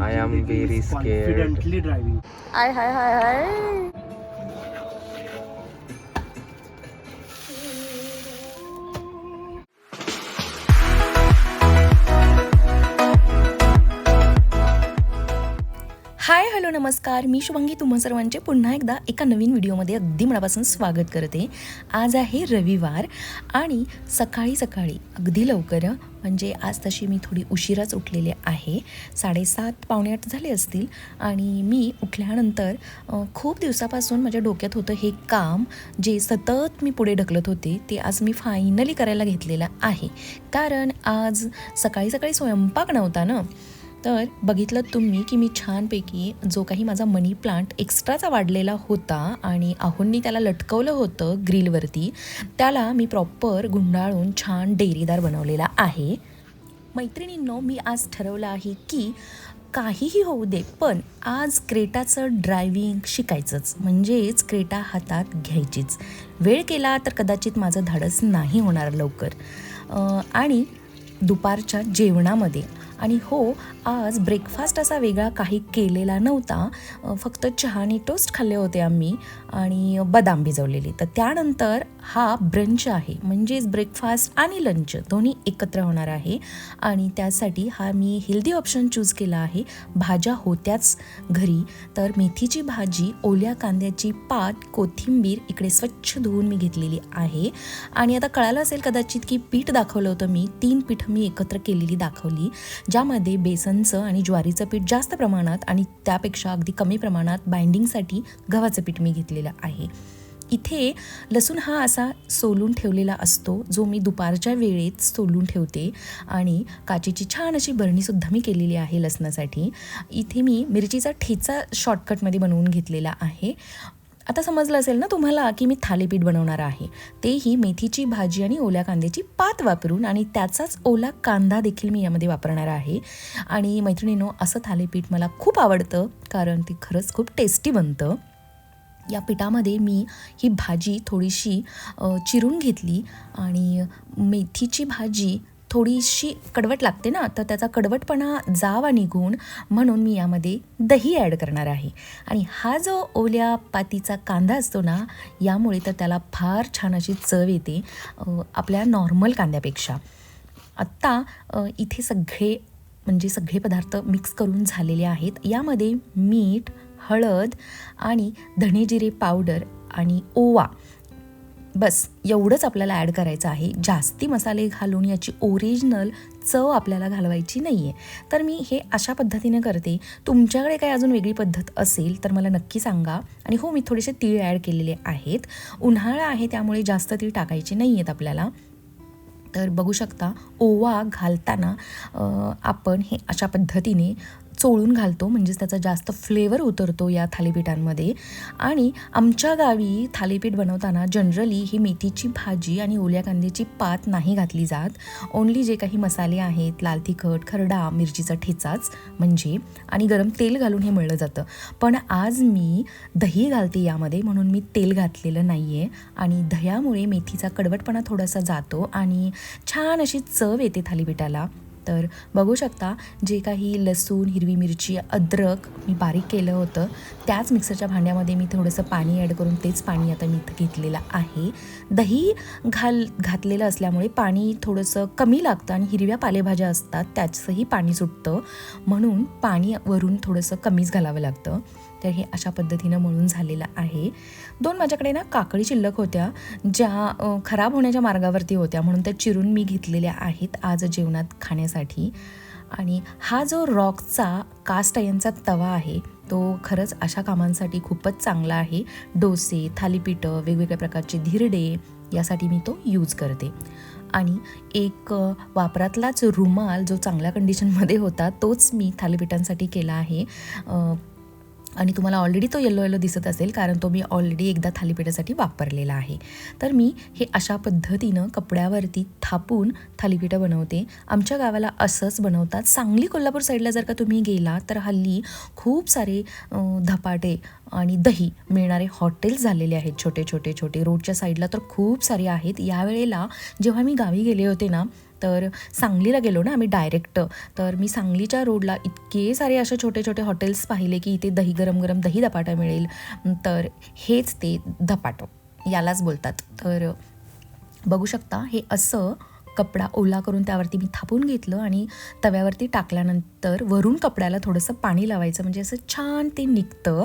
I am very scared. Confidently driving. Hi, hi, hi, hi. Hi hello नमस्कार. मी शुभांगी तुम्हा सर्वांचे पुन्हा एकदा एका नवीन व्हिडिओमध्ये अगदी मनापासून स्वागत करते. आज आहे रविवार आणि सकाळी सकाळी अगदी लवकर म्हणजे आज तशी मी थोडी उशिराच उठलेले आहे. साडेसात पावणे आठ झाले असतील आणि मी उठल्यानंतर खूप दिवसापासून माझ्या डोक्यात होतं हे काम जे सतत मी पुढे ढकलत होते ते आज मी फायनली करायला घेतलेलं आहे. कारण आज सकाळी सकाळी स्वयंपाक नव्हता ना. तर बघितलं तुम्ही की मी छानपैकी जो काही माझा मनी प्लांट एक्स्ट्राचा वाढलेला होता आणि आहोंनी त्याला लटकवलं होतं ग्रिलवरती त्याला मी प्रॉपर गुंडाळून छान डेरीदार बनवलेला आहे. मैत्रिणींनो मी आज ठरवलं आहे की काहीही होऊ दे पण आज क्रेटाचं ड्रायव्हिंग शिकायचंच. म्हणजेच क्रेटा हातात घ्यायचीच. वेळ केला तर कदाचित माझं धाडस नाही होणार लवकर. आणि दुपारच्या जेवणामध्ये आणि हो आज ब्रेकफास्ट असा वेगळा काही केलेला नव्हता. फक्त चहा आणि टोस्ट खाल्ले होते आम्ही आणि बदाम भिजवलेले. तर त्यानंतर हा ब्रंच आहे. म्हणजेच ब्रेकफास्ट आणि लंच दोन्ही एकत्र होणार आहे. आणि त्यासाठी हा मी हेल्दी ऑप्शन चूज केला आहे. भाज्या होत्याच घरी. तर मेथीची भाजी ओल्या कांद्याची पात कोथिंबीर इकडे स्वच्छ धुवून मी घेतलेली आहे. आणि आता कळालं असेल कदाचित की पीठ दाखवलं होतं मी. तीन पीठ मी एकत्र केलेली दाखवली. ज्यामध्ये बेसनचं आणि ज्वारीचं पीठ जास्त प्रमाणात आणि त्यापेक्षा अगदी कमी प्रमाणात बाइंडिंगसाठी गव्हाचं पीठ मी घेतलेलं आहे. इथे लसूण हा असा सोलून ठेवलेला असतो जो मी दुपारच्या वेळेत सोलून ठेवते आणि काचेची छान अशी बरणीसुद्धा मी केलेली आहे लसणासाठी. इथे मी मिरचीचा ठेचा शॉर्टकटमध्ये बनवून घेतलेला आहे. आता समजलं असेल ना तुम्हाला की मी थालीपीठ बनवणार आहे. तेही मेथीची भाजी आणि ओल्या कांद्याची पात वापरून आणि त्याचाच ओला कांदा देखील मी यामध्ये वापरणार आहे. आणि मैत्रिणीनो असं थालीपीठ मला खूप आवडतं कारण ते खरंच खूप टेस्टी बनतं. या पिठामध्ये मी ही भाजी थोडीशी चिरून घेतली आणि मेथीची भाजी थोडीशी कडवट लागते ना तर त्याचा कडवटपणा जावा निघून म्हणून मी यामध्ये दही ॲड करणार आहे. आणि हा जो ओल्या पातीचा कांदा असतो ना यामुळे तर त्याला फार छान अशी चव येते आपल्या नॉर्मल कांद्यापेक्षा. आत्ता इथे सगळे म्हणजे सगळे पदार्थ मिक्स करून झालेले आहेत. यामध्ये मीठ हळद आणि धणे जिरे पावडर आणि ओवा बस एवढंच आपल्याला ॲड करायचं आहे. जास्ती मसाले घालून याची ओरिजिनल चव आपल्याला घालवायची नाही आहे तर मी हे अशा पद्धतीने करते. तुमच्याकडे काही अजून वेगळी पद्धत असेल तर मला नक्की सांगा. आणि हो मी थोडेसे तीळ ॲड केलेले आहेत. उन्हाळा आहे त्यामुळे जास्त तीळ टाकायचे नाही आहेत आपल्याला. तर बघू शकता ओवा घालताना आपण हे अशा पद्धतीने चोळून घालतो म्हणजेच त्याचा जास्त फ्लेवर उतरतो या थालीपीठांमध्ये. आणि आमच्या गावी थालीपीठ बनवताना जनरली ही मेथीची भाजी आणि ओल्या कांद्याची पात नाही घातली जात. ओन्ली जे काही मसाले आहेत लाल तिखट खरडा मिरचीचा ठेचाच म्हणजे आणि गरम तेल घालून हे मळलं जातं. पण आज मी दही घालते यामध्ये म्हणून मी तेल घातलेलं नाही आहे आणि दह्यामुळे मेथीचा कडवटपणा थोडासा जातो आणि छान अशी चव येते थालीपीठाला. तर बघू शकता जे काही लसूण हिरवी मिरची अद्रक मी बारीक केलं होतं त्याच मिक्सरच्या भांड्यामध्ये मी थोडंसं पाणी ॲड करून तेच पाणी आता मी इथं घेतलेलं आहे. दही घाल घातलेलं असल्यामुळे पाणी थोडंसं कमी लागतं आणि हिरव्या पालेभाज्या असतात त्याचंही पाणी सुटतं. म्हणून पाणी वरून थोडंसं कमीच घालावं लागतं. तर हे अशा पद्धतीनं मळून झालेलं आहे. दोन माझ्याकडे ना काकडी शिल्लक होत्या ज्या खराब होण्याच्या मार्गावरती होत्या म्हणून त्या चिरून मी घेतलेल्या आहेत आज जेवणात खाण्यासाठी. आणि हा जो रॉकचा कास्ट आयनचा तवा आहे तो खरंच अशा कामांसाठी खूपच चांगला आहे. डोसे थालीपीठं वेगवेगळ्या प्रकारचे धिरडे यासाठी मी तो यूज करते. आणि एक वापरातलाच रुमाल जो चांगल्या कंडिशनमध्ये होता तोच मी थालीपीठांसाठी केला आहे. आणि तुम्हाला ऑलरेडी तो येलो येलो दिसत असेल कारण तो मी ऑलरेडी एकदा थालीपीठासाठी वापरलेला आहे. तर मी हे अशा पद्धतीनं कपड्यावरती थापून थालीपीठं बनवते. आमच्या गावाला असंच बनवतात. सांगली कोल्हापूर साईडला जर का तुम्ही गेला तर हल्ली खूप सारे धपाटे आणि दही मिळणारे हॉटेल्स झालेले आहेत. छोटे छोटे छोटे. रोडच्या साईडला तर खूप सारे आहेत. यावेळेला जेव्हा मी गावी गेले होते ना तर सांगलीला गेलो ना आम्ही डायरेक्ट तर मी सांगलीच्या रोडला इतके सारे असे छोटे छोटे हॉटेल्स पाहिले की इथे दही गरम गरम दही धपाटा मिळेल. तर हेच ते धपाटं. यालाच बोलतात. तर बघू शकता हे असं कपडा ओला करून त्यावरती मी थापून घेतलं आणि तव्यावरती टाकल्यानंतर वरून कपड्याला थोडंसं पाणी लावायचं. म्हणजे असं छान ते निघतं.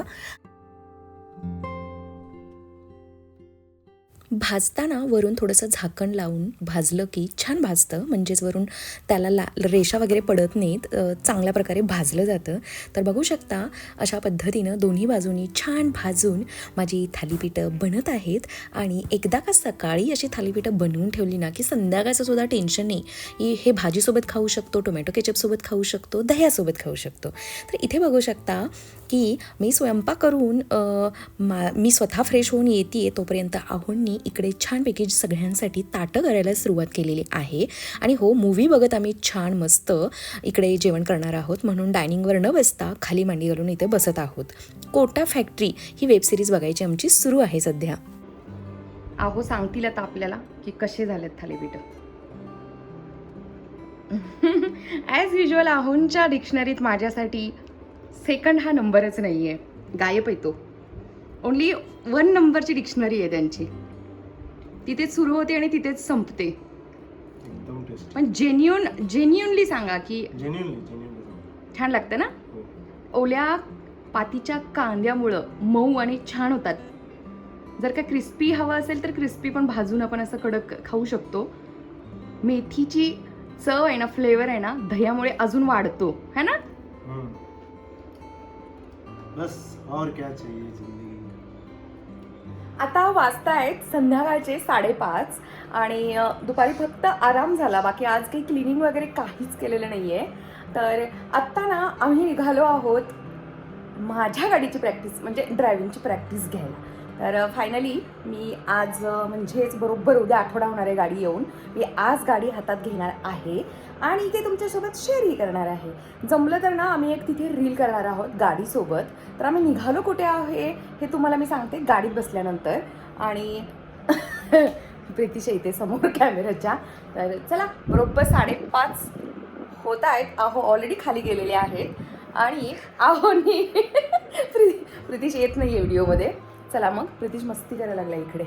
भाजताना वरून थोडंसं झाकण लावून भाजलं की छान भाजतं. म्हणजेच वरून त्याला ला रेषा वगैरे पडत नाहीत. चांगल्या प्रकारे भाजलं जातं. तर बघू शकता अशा पद्धतीनं दोन्ही बाजूनी छान भाजून माझी थालीपीठं बनत आहेत. आणि एकदा का सकाळी अशी थालीपीठं बनवून ठेवली ना की संध्याकाळचं सुद्धा टेन्शन नाही. की हे भाजीसोबत खाऊ शकतो टोमॅटो केचपसोबत खाऊ शकतो दह्यासोबत खाऊ शकतो. तर इथे बघू शकता की मी स्वयंपाक करून मा मी स्वतः फ्रेश होऊन येते तोपर्यंत आहोंनी इकडे छानपैकी सगळ्यांसाठी ताटं करायला सुरुवात केलेली आहे. आणि हो मूवी बघत आम्ही छान मस्त इकडे जेवण करणार आहोत. म्हणून डायनिंगवर न बसता खाली मांडी घालून इथे बसत आहोत. कोटा फॅक्टरी ही वेबसिरीज बघायची आमची सुरू आहे सध्या. अहो सांगतील आता आपल्याला की कसे झालेत थालीपीठ. ॲज युजल आहोंच्या डिक्शनरीत माझ्यासाठी सेकंड हा नंबरच नाही आहे गायब येतो ओन्ली वन नंबरची डिक्शनरी आहे त्यांची. तिथेच सुरू होते आणि तिथेच संपते. पण जेन्युन जेन्युनली सांगा की छान लागतं ना? हो. ओल्या पातीच्या कांद्यामुळं मऊ आणि छान होतात. जर का क्रिस्पी हवं असेल तर क्रिस्पी पण भाजून आपण असं कडक खाऊ शकतो. मेथीची चव आहे ना फ्लेवर आहे ना दह्यामुळे अजून वाढतो. है ना. बस और क्या चाहिए? आता वाजतायत संध्याकाळचे साडेपाच आणि दुपारी फक्त आराम झाला. बाकी आज काही क्लिनिंग वगैरे काहीच केलेलं नाही आहे तर आत्ता ना आम्ही निघालो आहोत माझ्या गाडीची प्रॅक्टिस म्हणजे ड्रायव्हिंगची प्रॅक्टिस घ्यायला. तर फायनली मी आज म्हणजेच बरोबर उद्या आठवडा होणार आहे गाडी येऊन. मी आज गाडी हातात घेणार आहे. आणि ते तुमच्यासोबत शेअरही करणार आहे. जमलं तर ना आम्ही एक तिथे रील करणार आहोत गाडीसोबत. तर आम्ही निघालो कुठे आहे हे तुम्हाला मी सांगते गाडीत बसल्यानंतर. आणि प्रीतीच्या इथे समोर कॅमेऱ्याच्या तर चला बरोबर साडेपाच होत आहेत. अहो ऑलरेडी खाली गेलेले आहेत. आणि आहोनी प्री प्रितीश येत नाही आहे व्हिडिओमध्ये. चला मग प्रितीश मस्ती करायला लागला इकडे.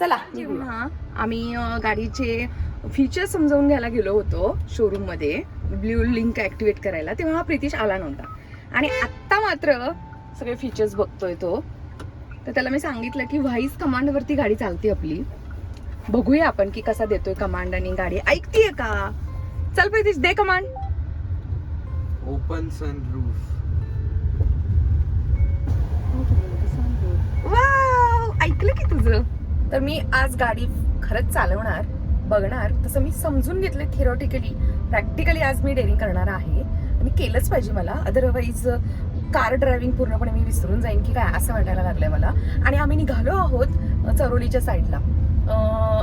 चला जेव्हा आम्ही गाडीचे फीचर्स समजावून घ्यायला गेलो होतो शोरूममध्ये ब्ल्यू लिंक ॲक्टिवेट करायला. तेव्हा हा प्रितिश आला नव्हता. आणि आत्ता मात्र सगळे फीचर्स बघतोय तो. तर त्याला मी सांगितलं की व्हाईस कमांडवरती गाडी चालते आपली. बघूया आपण की कसा देतोय कमांड आणि गाडी. ऐकतीये का? चल प्रितिश दे कमांड ओपन सनरूफ वाव ऐकलं की तुझं? तर मी आज गाडी खरंच चालवणार. बघणार. तसं मी समजून घेतले थिरोटिकली प्रॅक्टिकली आज मी डेअरिंग करणार आहे. आणि केलंच पाहिजे मला. अदरवाईज कार ड्रायव्हिंग पूर्णपणे मी विसरून जाईन की काय असं वाटायला लागलंय मला. आणि आम्ही निघालो आहोत चरोलीच्या साईडला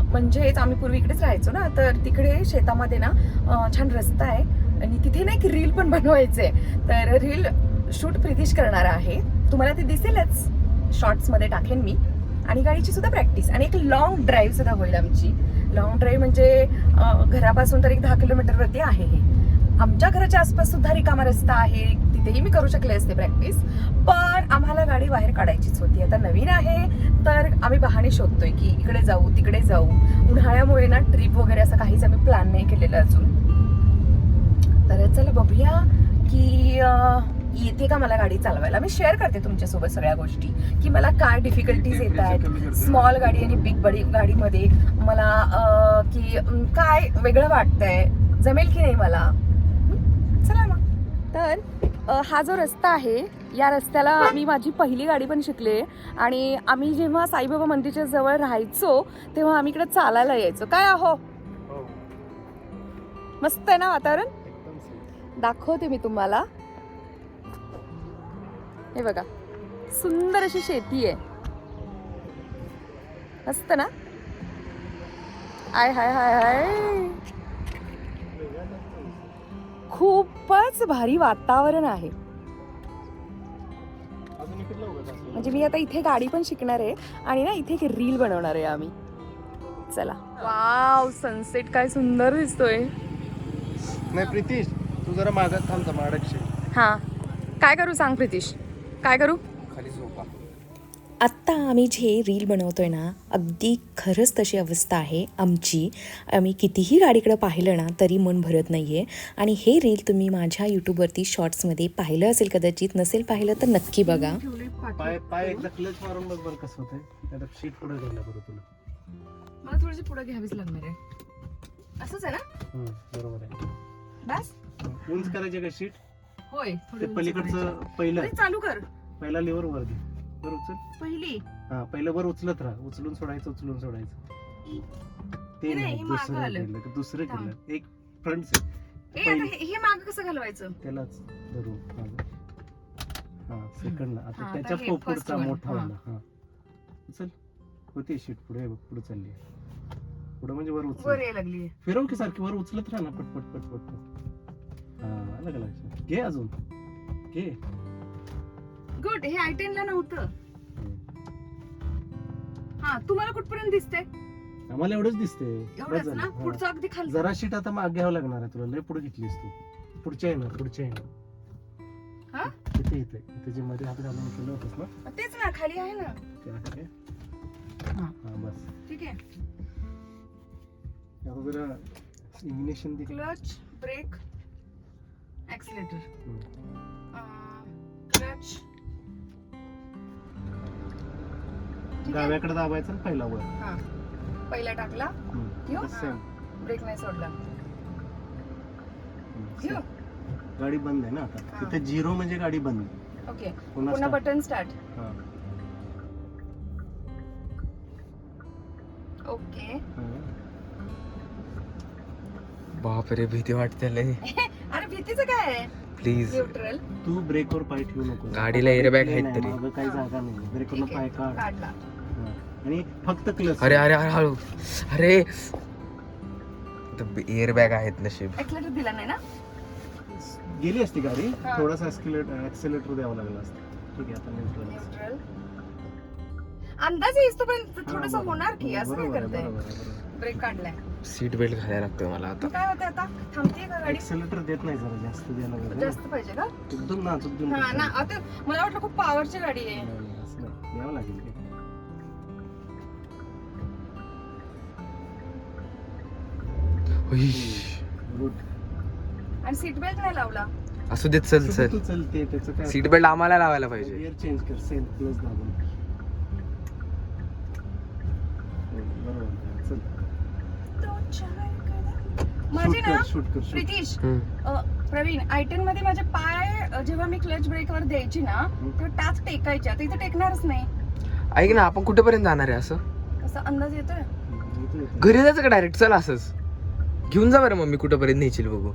म्हणजेच आम्ही पूर्वी इकडेच राहायचो ना तर तिकडे शेतामध्ये ना छान रस्ता आहे. आणि तिथे ना एक रील पण बनवायचे तर रील शूट प्रितीश करणार आहे. तुम्हाला ते दिसेलच. शॉर्ट्समध्ये टाकेन मी. आणि गाडीची सुद्धा प्रॅक्टिस आणि एक लॉंग ड्राईव्ह सुद्धा होईल आमची. लॉंग ड्राईव्ह म्हणजे घरापासून तर एक दहा किलोमीटरवरती आहे हे. आमच्या घराच्या आसपास सुद्धा रिकामा रस्ता आहे तिथेही मी करू शकले असते प्रॅक्टिस पण आम्हाला गाडी बाहेर काढायचीच होती. आता नवीन आहे तर आम्ही बहाणे शोधतोय की इकडे जाऊ तिकडे जाऊ. उन्हाळ्यामुळे ना ट्रिप वगैरे असं काहीच आम्ही प्लॅन नाही केलेलं अजून. तर चला बघूया की येते का मला गाडी चालवायला? मी शेअर करते तुमच्यासोबत सगळ्या गोष्टी की मला काय डिफिकल्टीज येत आहेत स्मॉल गाडी आणि बिग बडी गाडीमध्ये. मला की काय वेगळं वाटतंय? जमेल की नाही मला? चला मग तर हा जो रस्ता आहे या रस्त्याला मी माझी पहिली गाडी पण शिकले. आणि आम्ही जेव्हा साईबाबा मंदिरच्या जवळ राहायचो तेव्हा आम्ही इकडे चालायला यायचो. काय आहो? हो. मस्त आहे ना वातावरण. दाखवते मी तुम्हाला. हे बघा. सुंदर अशी शेती आहे. मस्त ना? आय हाय हाय हाय. खूपच भारी वातावरण आहे. म्हणजे मी आता इथे गाडी पण शिकणार आहे आणि ना इथे एक रील बनवणार आहे आम्ही. चला. वाव सनसेट काय सुंदर दिसतोय. नाही प्रितीश तू जरा मागात थांबता माडकशी हा. काय करू सांग प्रितीश? काय करू? खाली झोपा. आत्ता आम्ही जे रील बनवतोय ना अगदी खरंच तशी अवस्था आहे आमची. आम्ही कितीही गाडीकडे पाहिलं ना तरी मन भरत नाही आहे आणि हे रील तुम्ही माझ्या यूट्यूबवरती शॉर्ट्समध्ये पाहिलं असेल कदाचित नसेल पाहिलं तर नक्की बघा. पाय पाय एकदा क्लच मारून बघ बरं कसं होतंय. आता शीट पुढे गेला बरं तुला. मला थोडीशी पुढे घ्यावीच लागणार आहे. असंच आहे ना? बरोबर आहे. बस. उंच करायचे का शीट होय ते पलीकडचं पहिलं. अरे, चालू कर. पहिला लिव्हर वर घे. वर उचल. पहिली. हा पहिलं वर उचलत राहा. उचलून सोडायचं उचलून सोडायचं. ते नाही, नाही हे मागं दुसरं आलं. केलं. दुसरं. केलं. एक फ्रंट ए आता हे हे माग कसं घालवायचं? त्यालाच मागं. हा. सेकंडला हा, आता आता त्याच्या हे पो- first पुढचा one. मोठा हा. वाला. हा. उचल. होती शीट पुढे बघ पुढे चालली पुढे म्हणजे वर वर उचल. यायला लागली फिरव की सारखी. वर उचलत राहा ना. पटपट पटपट पट. हा आलं का लक्षात? घे अजून. घे. गुड हे आय ला नव्हतं हा तुम्हाला कुठपर्यंत दिसते आम्हाला एवढंच दिसते बस एवढंच झालं. ना हा. पुढचं अगदी खाली जरा शीट आता मागे घ्यावं लागणार आहे तुला. लय पुढे घेतलीस तू. पुढच्या आहे ना पुढच्या आहे हा? ना इथे इथे. इथे जे मध्ये हात घालून केलं होतंस ना? तेच ना खाली आहे ना. ते आहे काय? हा. हा बस. ठीक आहे. आता जरा इग्निशन दे. क्लच ब्रेक ऍक्सिलेटर क्लच डाव्याकडे दाबायचं पहिला वर हा. पहिला टाकला. ब्रेक नाही सोडला. Same. गाडी बंद आहे ना आता? हा. तिथे झिरो म्हणजे गाडी बंद. ओके पुन्हा पुन्हा start. बटन स्टार्ट हा. ओके हा. बापरे भीती वाटते लय अरे भीतीचं काय आहे? प्लीज न्यूट्रल तू ब्रेकवर पाय ठेवू नको. गाडीला airbag आहेत नाही, तरी. मागं काही. जागा नाही. ब्रेकवर ठीक पाय आहे काढ. काढला. हा. आणि फक्त क्लच अरे अरे अरे हळू. अरे. एअर बॅग आहेत नशीब. ऍक्सिलेटर दिला नाही ना? गेली असती गाडी. हा. थोडासा ऍक्सिलेटर द्यावं लागला असतं. ठीक आहे आता neutral. न्यूट्रल अंदाज येईस तो पण थोडस. होणार की असं काय करते. ब्रेक काढलाय. सीट बेल्ट घालायला लागतोय मला आता. मग काय होतं आता? गाडी ऍक्सिलेटर देत नाही जरा जास्त द्यायला पाहिजे ना. जास्त पाहिजे का एकदम हा टाकायचं. ना आता मला वाटलं खूप पॉवरची गाडी आहे असं नाही. द्यावं लागेल. Good. आणि सीट बेल्ट नाही लावला असू देत चल चल चलते त्याचं काय सीट बेल्ट आम्हाला लावायला पाहिजे गिअर चेंज कर सेम प्लस दाबून बरोबर चल माझे ना प्रितीश प्रवीण आयटनमध्ये माझे पाय जेव्हा मी क्लच ब्रेकवर द्यायची ना तेव्हा टाच टेकायचे आता इथे टेकणारच नाही. ऐक ना आपण कुठेपर्यंत जाणार आहे असं? असा अंदाज येतोय. घरी जायचं का डायरेक्ट चल असंच. घेऊन जा बरं मम्मी कुठेपर्यंत न्यायची बघू.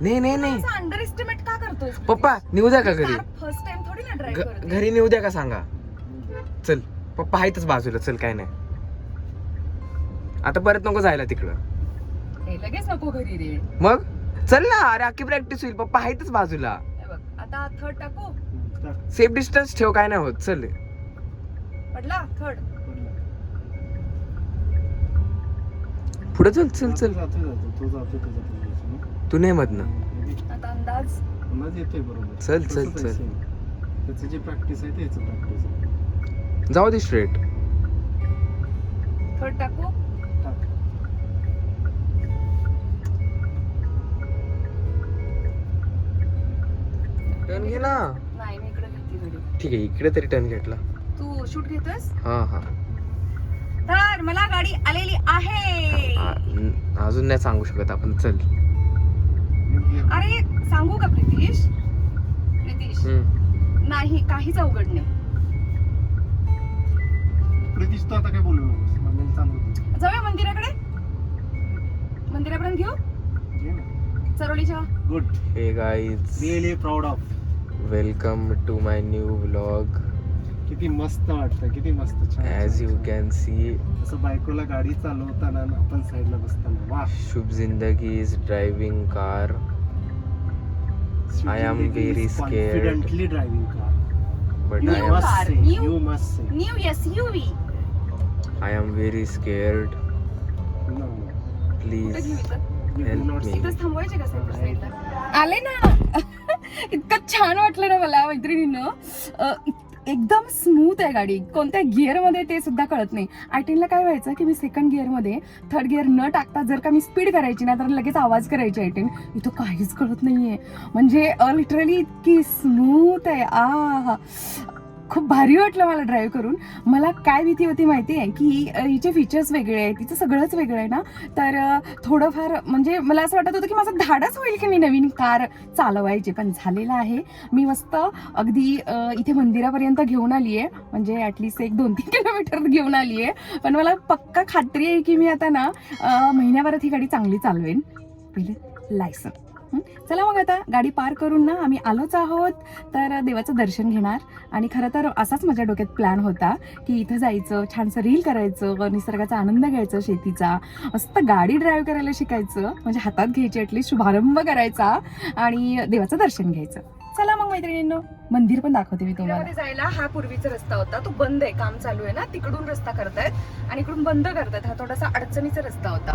नाही नाही नाही अंडर एस्टिमेट का करतोय पप्पा नेऊ द्या का घरी? फर्स्ट टाइम थोडी ना ड्राईव्ह घ- करते घरी नेऊ द्या का सांगा? चल पप्पा आहेतच बाजूला चल काय नाही. आता परत नको जायला तिकडं. लगेच नको घरी रे. मग? चल ना अरे अख्खी प्रॅक्टिस होईल. पप्पा आहेतच बाजूला. हे बघ आता थर्ड टाकू. सेफ डिस्टन्स ठेव काय नाही होत. चल. पडला? थर्ड पडलं. पुढे चल चल चल. जातो जातो तो नाही मधनं. आता अंदाज? चल, चल, चल. त्याचं जे प्रॅक्टिस आहे त्याचं प्रॅक्टिस जाऊ दे स्ट्रेट थर्ड टाक. टर्न घे ना. नाही मी इकडे घेतली गाडी ठीक आहे इकडे तरी टर्न घेतला. तू शूट घेतोस हा हा. तर मला गाडी आलेली आहे. आ- न- अजून नाही सांगू शकत आपण चल. अरे सांगू का प्रितीश? प्रितीश. हम्म. नाही काहीच अवघड नाही. प्रितीश तू आता काय बोलू नकोस मम्मीला सांगू तू. जाऊया मंदिराकडे. मंदिरापर्यंत घेऊ? ना. चरोलीच्या good hey guys really proud of welcome to my new vlog किती मस्त वाटतं किती मस्त ॲज यू. कॅन सी असं बायकोला गाडी चालवताना आपण साईडला बसताना वा. शुभ जिंदगी is driving car I am very scared. Confidently driving car but New I you M car, new- you must say new S U V I am very scared please इथंच थांबवायचे का साईडला आले ना इतकं छान वाटलं ना मला मैत्रिणीनं. एकदम स्मूथ आहे गाडी. कोणत्या गिअरमध्ये ते सुद्धा कळत नाही. आयटीनला काय व्हायचं की मी सेकंड गिअरमध्ये थर्ड गिअर न टाकता जर का मी स्पीड करायची ना तर लगेच आवाज करायची आय टेन इथं काहीच कळत नाही म्हणजे, आहे म्हणजे लिटरली इतकी स्मूथ आहे. आ खूप भारी वाटलं मला ड्राईव्ह करून. मला काय भीती होती माहिती आहे की हिचे फीचर्स वेगळे आहेत तिचं सगळंच वेगळं आहे ना? तर थोडंफार म्हणजे मला असं वाटत होतं की माझं धाडच होईल की मी नवीन कार चालवायची. पण झालेलं आहे. मी मस्त अगदी इथे मंदिरापर्यंत घेऊन आली आहे म्हणजे ॲटलिस्ट एक दोन तीन किलोमीटर घेऊन आली आहे पण मला पक्का खात्री आहे की मी आता ना महिन्याभरात ही गाडी चांगली चालवेन. पहिले लायसन चला मग आता गाडी पार करून ना आम्ही आलोच आहोत. तर देवाचं दर्शन घेणार. आणि खरं तर असाच माझ्या डोक्यात प्लॅन होता की इथं जायचं छानसं रील करायचं निसर्गाचा आनंद घ्यायचा शेतीचा. मस्त गाडी ड्राईव्ह करायला शिकायचं. म्हणजे हातात घ्यायची ॲटलीस्ट शुभारंभ करायचा आणि देवाचं दर्शन घ्यायचं. चला मग मैत्रिणींनो मंदिर पण दाखवते मी तुम्हाला. जायला हा पूर्वीचा रस्ता होता. तो बंद आहे काम चालू आहे ना. तिकडून रस्ता करतायत आणि इकडून बंद करतायत. हा थोडासा अडचणीचा रस्ता होता.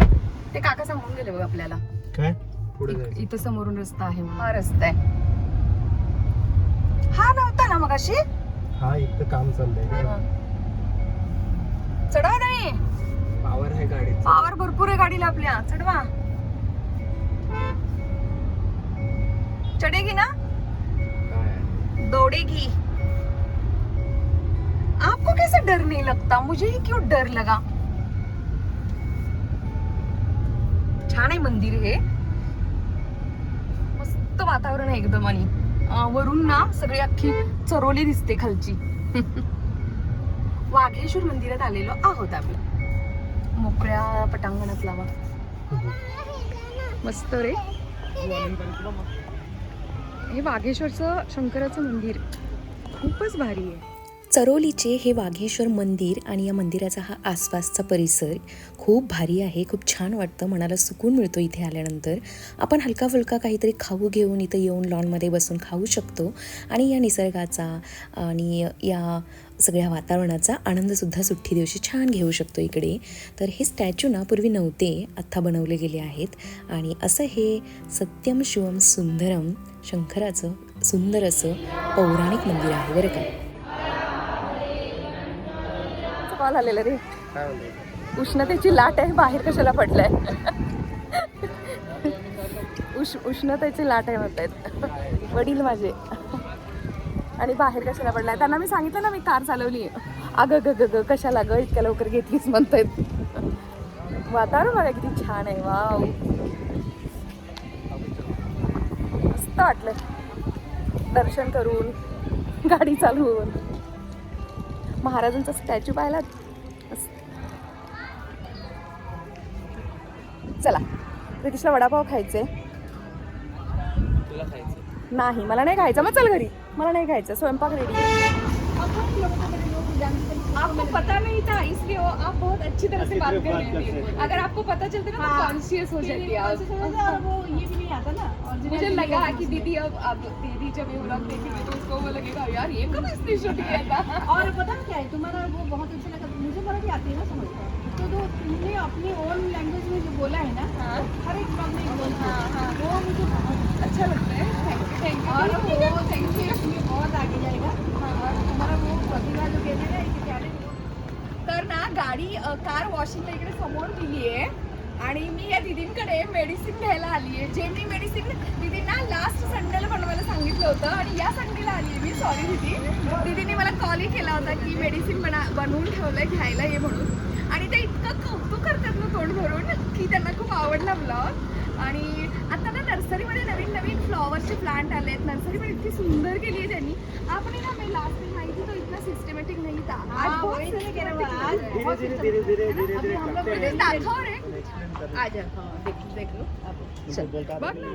ते काका सांगून गेले बघ आपल्याला. काय? पुढे इथं समोरून रस्ता आहे. हा रस्ता आहे. हा नव्हता ना मग अशी हा इथं काम चाललंय चढवा नाही. पावर आहे गाडीचा. पावर भरपूर आहे गाडीला आपल्या. चढवा. चढेगी ना? दौड़ेगी आपको कैसे डर नहीं लगता? मुझे ही क्यों डर लगा? छान आहे मंदिर हे. मस्त वातावरण आहे एकदम आणि वरून ना सगळी अख्खी चरोली दिसते खालची. वाघेश्वर मंदिरात आलेलो आहोत आम्ही. मोकळ्या पटांगणात लावा. मस्त रे. हे वाघेश्वरचं शंकराचं मंदिर. खूपच भारी आहे. चरोलीचे हे वाघेश्वर मंदिर आणि या मंदिराचा हा आसपासचा परिसर खूप भारी आहे खूप छान वाटतं मनाला सुकून मिळतो इथे आल्यानंतर. आपण हलका फुलका काहीतरी खाऊ घेऊन इथं येऊन लॉनमध्ये बसून खाऊ शकतो आणि या निसर्गाचा आणि या सगळ्या वातावरणाचा आनंदसुद्धा सुट्टी दिवशी छान घेऊ शकतो इकडे. तर हे स्टॅच्यू ना पूर्वी नव्हते आत्ता बनवले गेले आहेत आणि असं हे सत्यम शिवम सुंदरम शंकराचं सुंदर असं पौराणिक मंदिर आहे बरं का. कॉल आलेला रे. उष्णतेची लाट आहे बाहेर कशाला पडलाय? उष् उष्णतेची लाट आहे म्हणतायत. वडील माझे. आणि बाहेर कशाला पडलाय? त्यांना मी सांगितलं ना मी कार चालवली. आहे अगं ग ग ग कशाला ग? इतक्या लवकर घेतलीस म्हणतायत. वातावरण बघा किती छान आहे. वाव. मस्त वाटलं. दर्शन करून गाडी चालवून. महाराजांचा स्टॅच्यू पाहिला चला प्रितिशला वडापाव खायचे. तुला खायचं नाही मला नाही खायचं. मग चल घरी. मला नाही खायचं. स्वयंपाक रेडी आपको पता नहीं था इसलिए वो आप बहुत अच्छी तरह से बात कर रहे थी अगर आपको पता चलता ना तो कॉन्शियस हो जाती आप। वो ये भी नहीं आता ना और मुझे लगा कि दीदी अब अब दीदी जब ये व्लॉग देखेगी तो उसको वो लगेगा यार ये कब इसने शूट किया था? और पता क्या है तुम्हारा वो बहुत अच्छा लगा मुझे मराठी आती है ना समझ तो जो तुमने अपनी ओन लैंग्वेज में जो बोला है ना हाँ। हर एक ब्लॉग में बोलते हाँ, हाँ। वो मुझे अच्छा लगता है। गाडी कार वॉशिंगला इकडे समोर दिली आहे आणि मी या दिदींकडे मेडिसिन घ्यायला आली आहे जे मी मेडिसिन दिदींना लास्ट संडेला बनवायला सांगितलं होतं आणि या संडेला आली आहे मी. सॉरी दिदी. दिदीने मला कॉलही केला होता की मेडिसिन बना बनवून ठेवलंय घ्यायला ये म्हणून. आणि ते इतकं कौतुक करतात ना तोंड भरून की त्यांना खूप आवडला ब्लॉग आणि आता ना नर्सरीमध्ये नवीन नवीन फ्लॉवरचे प्लांट आले आहेत नर्सरीमध्ये इतकी सुंदर केली आहे त्यांनी. आपण ना मी लास्ट सिस्टमेटिक नहीं था। आज हाँ, बहुत तो कह रहा हूँ, आज है। बहुत धीरे धीरे धीरे धीरे धीरे हम लोग करते हैं। रे आजा हाँ देख देख लो। चल। बोलता बघ ना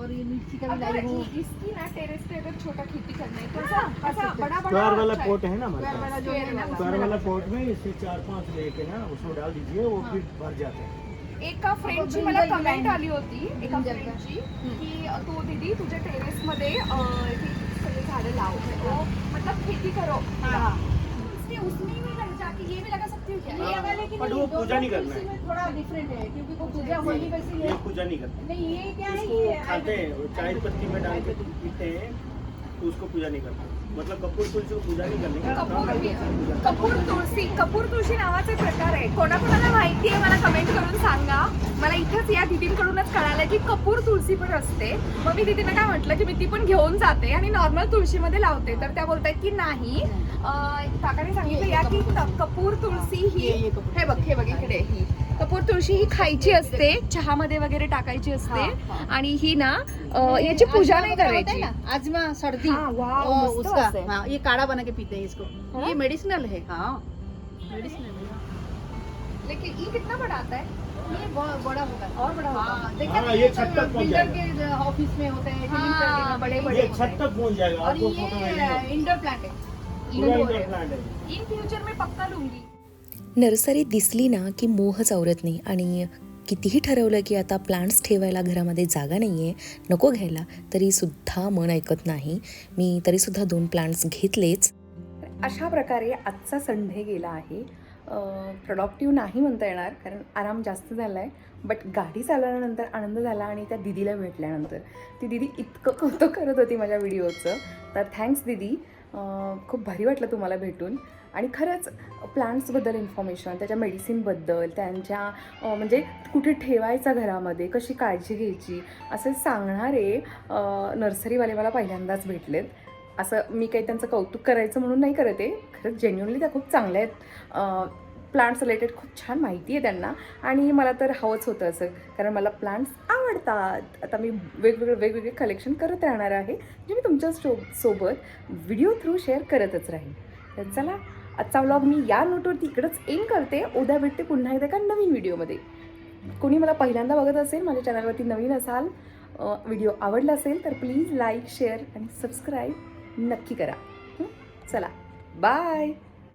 और ये मिर्ची का भी लाई अगर इसकी ना टेरेस पे अगर छोटा खेती करना है तो ऐसा ऐसा बड़ा बड़ा स्क्वायर वाला अच्छा है। पोट है ना हमारे पास। वाला जो है ना स्क्वायर वाला पोट में इससे चार पाँच लेके ना उसमें डाल दीजिए वो फिर भर जाते हैं। एका फ्रेंडची ब्रिंजल मला की कमेंट. आली होती एका ब्रिंजल का. फ्रेंडची की अ, तू दीदी तुझ्या टेरेस मध्ये ही सगळी झाडं लाव तो मतलब खेती करो। हाँ। उसमें ही लग जाके ये भी लगा सकती हूँ क्या? ये वाले की वो दो- पूजा नहीं करना है। थोड़ा डिफरेंट है क्योंकि वो पूजा होली वैसी है पूजा नहीं करते। नहीं ये क्या है ये खाते हैं चाय पत्ती में डाल के पीते हैं। उसको पूजा नहीं करते। मतलब कपूर तुलसी को पूजा नहीं करने का कपूर कपूर तुळशी कपूर तुळशी नावाचा प्रकार आहे. कोणाकोणाला माहिती आहे मला कमेंट करून सांगा. मला इथंच या दिदींकडूनच कळालं की कपूर तुळशी पण असते. मग मी दिदीनं काय म्हटलं की मी ती पण घेऊन जाते आणि नॉर्मल तुळशीमध्ये लावते. तर त्या बोलतायत की नाही. अं, काकाने सांगितलं या की त- कपूर तुळशी ही हे बघ हे बघ इकडे ही. कपूर तुळशी ही खायची असते चहामध्ये वगैरे टाकायची असते. आणि ही ना याची पूजा नाही करायची. ना? आजमा सर्दी. हाँ, उसका. है। हाँ ये काढ़ा बना के पीते हैं इसको? ये मेडिसिनल है. हाँ. मेडिसिनल है. लेकिन ये कितना बड़ा आता है? ये बहुत बड़ा होता है और बड़ा होता है हाँ देखा हाँ, नहीं ये है, छत तक पहुंच जाएगा। ऑफिस में होते हैं हाँ, बड़े- हैं। बड़े छत तक पहुंच जाएगा और आपको फोटो ये भेजेंगे इंडोर प्लांट है। पूरा इंडोर इंडोर है। प्लांट है। इन फ्युचर में पक्का लूंगी। नर्सरी दिसली ना की मोह चावरत नाही आणि कितीही ठरवलं की आता प्लांट्स ठेवायला घरामध्ये जागा नाही आहे नको घ्यायला तरीसुद्धा मन ऐकत नाही. मी तरीसुद्धा दोन प्लांट्स घेतलेच. अशा प्रकारे आजचा संडे गेला आहे. प्रोडक्टिव्ह नाही म्हणता येणार कारण आराम जास्त झाला आहे बट गाडी चालवल्यानंतर आनंद झाला आणि त्या दिदीला भेटल्यानंतर. ती दिदी इतकं कौतुक करत होती माझ्या व्हिडिओचं तर थँक्स दिदी. खूप भारी वाटलं तुम्हाला भेटून. आणि खरंच प्लांट्सबद्दल इन्फॉर्मेशन त्याच्या मेडिसिनबद्दल त्यांच्या म्हणजे कुठे ठेवायचा घरामध्ये कशी काळजी घ्यायची असे सांगणारे नर्सरीवाले मला पहिल्यांदाच भेटलेत. असं मी काही त्यांचं कौतुक करायचं म्हणून नाही करत आहे. खरंच जेन्युनली त्या खूप चांगल्या आहेत. प्लांट्स रिलेटेड खूप छान माहिती आहे त्यांना. आणि मला तर हवंच होतं असं कारण मला प्लांट्स आवडतात. आता मी वेगवेगळे वेगवेगळे कलेक्शन करत राहणार आहे जे मी तुमच्या सो सोबत व्हिडिओ थ्रू शेअर करतच राहीन. तर चला आजचा व्लॉग मी या नोटवरती इकडंच एंड करते. उद्या भेटते पुन्हा एकदा एका नवीन व्हिडिओमध्ये कोणी मला पहिल्यांदा बघत असेल माझ्या चॅनलवरती नवीन असाल व्हिडिओ आवडला असेल तर प्लीज लाईक शेअर आणि सबस्क्राईब नक्की करा. चला. बाय